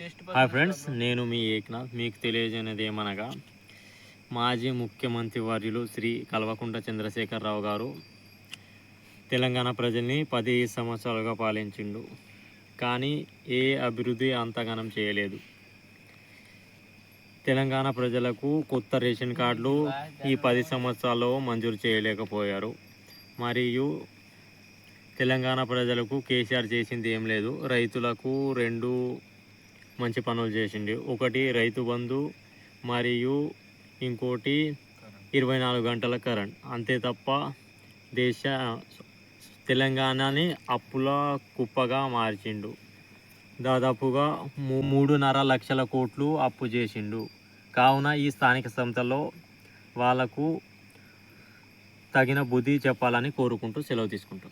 Hi friends నేను మీ ఏక్నాథ్. మీకు తెలియజేయనిది ఏమనగా మాజీ ముఖ్యమంత్రి వర్యులు శ్రీ కల్వకుంట్ల చంద్రశేఖరరావు గారు తెలంగాణ ప్రజల్ని పది సంవత్సరాలుగా పాలించిండు. కానీ ఏ అభివృద్ధి అంతగానం చేయలేదు. తెలంగాణ ప్రజలకు కొత్త రేషన్ కార్డులు ఈ పది సంవత్సరాల్లో మంజూరు చేయలేకపోయారు. మరియు తెలంగాణ ప్రజలకు కేసీఆర్ చేసింది ఏం లేదు. రైతులకు రెండు మంచి పనులు చేసిండు. ఒకటి రైతు బంధు మరియు ఇంకోటి ఇరవై నాలుగు గంటల కరెంట్. అంతే తప్ప దేశ తెలంగాణని అప్పుల కుప్పగా మార్చిండు. దాదాపుగా మూ- మూడున్నర లక్షల కోట్లు అప్పు చేసిండు. కావున ఈ స్థానిక సంస్థలో వాళ్ళకు తగిన బుద్ధి చెప్పాలని కోరుకుంటూ సెలవు తీసుకుంటాం